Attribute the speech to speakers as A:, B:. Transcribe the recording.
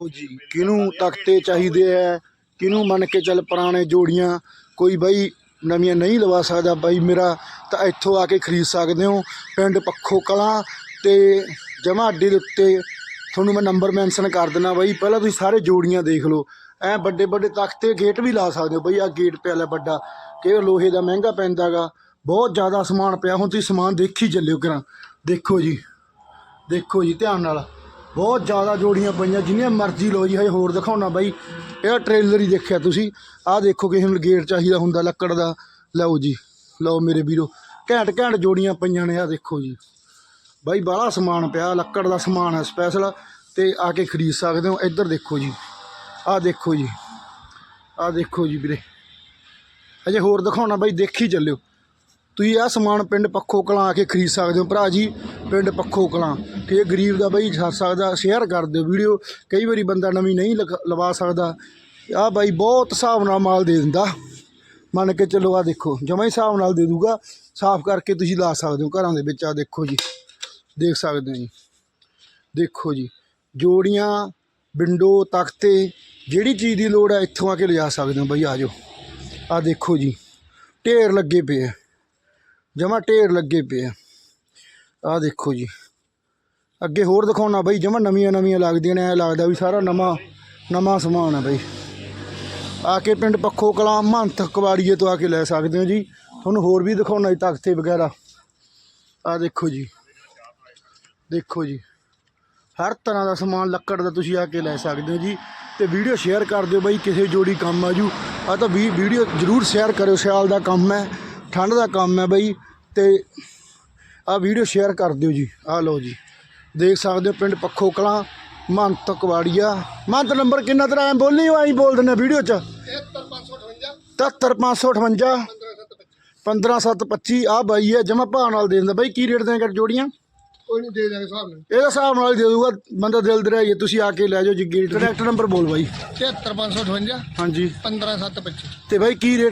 A: ਉਹ ਜੀ, ਕਿਹਨੂੰ ਤਖਤੇ ਚਾਹੀਦੇ ਐ ਕਿਹਨੂੰ ਮੰਨ ਕੇ ਚੱਲ ਪੁਰਾਣੇ ਜੋੜੀਆਂ, ਕੋਈ ਬਾਈ ਨਵੀਆਂ ਨਹੀਂ ਲਵਾ ਸਕਦਾ, ਬਾਈ ਮੇਰਾ ਤਾਂ ਇੱਥੋਂ ਆ ਕੇ ਖਰੀਦ ਸਕਦੇ ਹੋ, ਪਿੰਡ ਪੱਖੋ ਕਲਾਂ ਤੇ ਜਮਾ ਅੱਡੇ ਦੇ ਉੱਤੇ ਤੁਹਾਨੂੰ ਮੈਂ ਨੰਬਰ ਮੈਂਸ਼ਨ ਕਰ ਦਿੰਦਾ ਬਾਈ, ਪਹਿਲਾਂ ਤੁਸੀਂ ਸਾਰੇ ਜੋੜੀਆਂ ਦੇਖ ਲਓ, ਐ ਵੱਡੇ ਵੱਡੇ ਤਖਤੇ ਗੇਟ ਵੀ ਲਾ ਸਕਦੇ ਹੋ ਬਈ ਆ ਗੇਟ ਪਿਆ ਲੈ ਵੱਡਾ ਕਿ ਲੋਹੇ ਦਾ ਮਹਿੰਗਾ ਪੈਂਦਾਗਾ ਬਹੁਤ ਜ਼ਿਆਦਾ ਸਮਾਨ ਪਿਆ, ਹੁਣ ਤੁਸੀਂ ਸਮਾਨ ਦੇਖੀ ਚੱਲਿਓ ਕਰਾਂ ਦੇਖੋ ਜੀ ਦੇਖੋ ਜੀ ਧਿਆਨ ਨਾਲ। ਬਹੁਤ ਜ਼ਿਆਦਾ ਜੋੜੀਆਂ ਪਈਆਂ, ਜਿੰਨੀਆਂ ਮਰਜ਼ੀ ਲਓ ਜੀ, ਹਜੇ ਹੋਰ ਦਿਖਾਉਣਾ ਬਾਈ। ਇਹ ਟ੍ਰੇਲਰ ਹੀ ਦੇਖਿਆ ਤੁਸੀਂ। ਆਹ ਦੇਖੋ ਕਿਸੇ ਨੂੰ ਗੇਟ ਚਾਹੀਦਾ ਹੁੰਦਾ ਲੱਕੜ ਦਾ। ਲਓ ਜੀ, ਲਓ ਮੇਰੇ ਵੀਰੋ, ਘੈਂਟ ਘੈਂਟ ਜੋੜੀਆਂ ਪਈਆਂ ਨੇ, ਆਹ ਦੇਖੋ ਜੀ। ਬਾਈ, ਬਾਹਲਾ ਸਮਾਨ ਪਿਆ, ਲੱਕੜ ਦਾ ਸਮਾਨ ਹੈ ਸਪੈਸ਼ਲ ਤੇ ਆ ਕੇ ਖਰੀਦ ਸਕਦੇ ਹੋ, ਇੱਧਰ ਦੇਖੋ ਜੀ। ਆਹ ਦੇਖੋ ਜੀ, ਆਹ ਦੇਖੋ ਜੀ ਵੀਰੇ। ਅਜੇ ਹੋਰ ਦਿਖਾਉਣਾ ਬਾਈ, ਦੇਖੀ ਚੱਲਿਓ। ਤੁਸੀਂ ਆਹ ਸਮਾਨ ਪਿੰਡ ਪੱਖੋ ਕਲਾਂ ਆ ਕੇ ਖਰੀਦ ਸਕਦੇ ਹੋ। ਭਰਾ ਜੀ, ਪਿੰਡ ਪੱਖੋ ਕਲਾਂ। ਕਿ ਇਹ ਗਰੀਬ ਦਾ ਬਈ ਛੱਡ ਸਕਦਾ ਸ਼ੇਅਰ ਕਰ ਦਿਓ ਵੀਡੀਓ। ਕਈ ਵਾਰੀ ਬੰਦਾ ਨਵੀਂ ਨਹੀਂ ਲਵਾ ਸਕਦਾ। ਆਹ ਬਾਈ ਬਹੁਤ ਹਿਸਾਬ ਨਾਲ ਮਾਲ ਦੇ ਦਿੰਦਾ। ਮੰਨ ਕੇ ਚੱਲੋ ਆ ਦੇਖੋ, ਜਮਾਂ ਹੀ ਹਿਸਾਬ ਨਾਲ ਦੇ ਦੂਗਾ। ਸਾਫ਼ ਕਰਕੇ ਤੁਸੀਂ ਲਾ ਸਕਦੇ ਹੋ ਘਰਾਂ ਦੇ ਵਿੱਚ ਆ ਦੇਖੋ ਜੀ। ਦੇਖ ਸਕਦੇ ਹੋ ਜੀ। ਦੇਖੋ ਜੀ, ਜੋੜੀਆਂ, ਵਿੰਡੋ, ਤਖਤੇ, ਜਿਹੜੀ ਚੀਜ਼ ਦੀ ਲੋੜ ਹੈ ਇੱਥੋਂ ਆ ਕੇ ਲਿਜਾ ਸਕਦੇ ਹੋ ਬਈ, ਆ ਜਾਓ। ਆ ਦੇਖੋ ਜੀ, ਢੇਰ ਲੱਗੇ ਪਏ ਆ। ਜਮਾ ਢੇਰ ਲੱਗੇ ਪਏ ਆ। ਆ ਦੇਖੋ ਜੀ। ਅੱਗੇ ਹੋਰ ਦਿਖਾਉਣਾ ਬਈ, ਜਮਾ ਨਵੀਆਂ ਨਵੀਆਂ ਲੱਗਦੀਆਂ ਨੇ, ਐ ਲੱਗਦਾ ਵੀ ਸਾਰਾ ਨਵਾਂ ਨਵਾਂ ਸਮਾਨ ਹੈ ਬਈ। ਆ ਕੇ ਪਿੰਡ ਪੱਖੋ ਕਲਾਂ ਮਹੰਤ ਕਵਾੜੀਏ ਤੋਂ ਆ ਕੇ ਲੈ ਸਕਦੇ ਹੋ ਜੀ। ਤੁਹਾਨੂੰ ਹੋਰ ਵੀ ਦਿਖਾਉਣਾ ਜੀ ਤਖਤੇ ਵਗੈਰਾ। ਆ ਦੇਖੋ ਜੀ। ਦੇਖੋ ਜੀ। ਹਰ ਤਰ੍ਹਾਂ ਦਾ ਸਮਾਨ, ਲੱਕੜ ਦਾ ਤੁਸੀਂ ਆ ਕੇ ਲੈ ਸਕਦੇ ਹੋ ਜੀ। ਤੇ ਵੀਡੀਓ ਸ਼ੇਅਰ ਕਰ ਦਿਓ ਬਾਈ, ਕਿਸੇ ਜੋੜੀ ਕੰਮ ਆ ਜੂ ਆ ਤਾਂ ਵੀਡੀਓ ਜਰੂਰ ਸ਼ੇਅਰ ਕਰਿਓ, ਸਿਆਲ ਦਾ ਕੰਮ ਹੈ। ਠੰਡ ਦਾ ਕੰਮ ਹੈ ਬਾਈ ਤੇ ਆ ਵੀਡੀਓ ਸ਼ੇਅਰ ਕਰ ਦਿਓ ਜੀ। ਆ ਲਓ ਜੀ। ਦੇਖ ਸਕਦੇ ਹੋ ਪਿੰਡ ਪੱਖੋ ਕਲਾਂ ਮਹੰਤ ਕਵਾੜੀਆ। ਮਹੰਤ ਨੰਬਰ ਕਿੰਨਾ ਤੇਰਾ? ਐ ਬੋਲਣੀ ਹੋ ਐਂ ਬੋਲ ਦਿੰਦੇ ਵੀਡੀਓ ਚ। 73558 15725 ਆ ਬਾਈ ਹੈ ਜਮਾ ਭਾਅ ਨਾਲ ਦੇ ਦਿੰਦਾ। ਬਾਈ ਕੀ ਰੇਟ ਦੇਂਗਾ ਜੋੜੀਆਂ?
B: ਕੋਈ ਨਹੀਂ ਦੇ ਦਾਂਗੇ ਹਿਸਾਬ ਨਾਲ।
A: ਇਹਦਾ ਹਿਸਾਬ ਨਾਲ ਦੇ ਦੂਗਾ ਬੰਦਾ ਦਿਲ ਦਰਿਆ ਜੇ ਤੁਸੀਂ ਆ ਕੇ ਲੈ ਜਾਓ ਜੀ। ਗੇਟ ਡਾਇਰੈਕਟ ਨੰਬਰ ਬੋਲ ਬਾਈ।
B: 73558
A: ਹਾਂਜੀ।
B: 15725
A: ਤੇ ਬਾਈ ਕੀ ਰੇਟ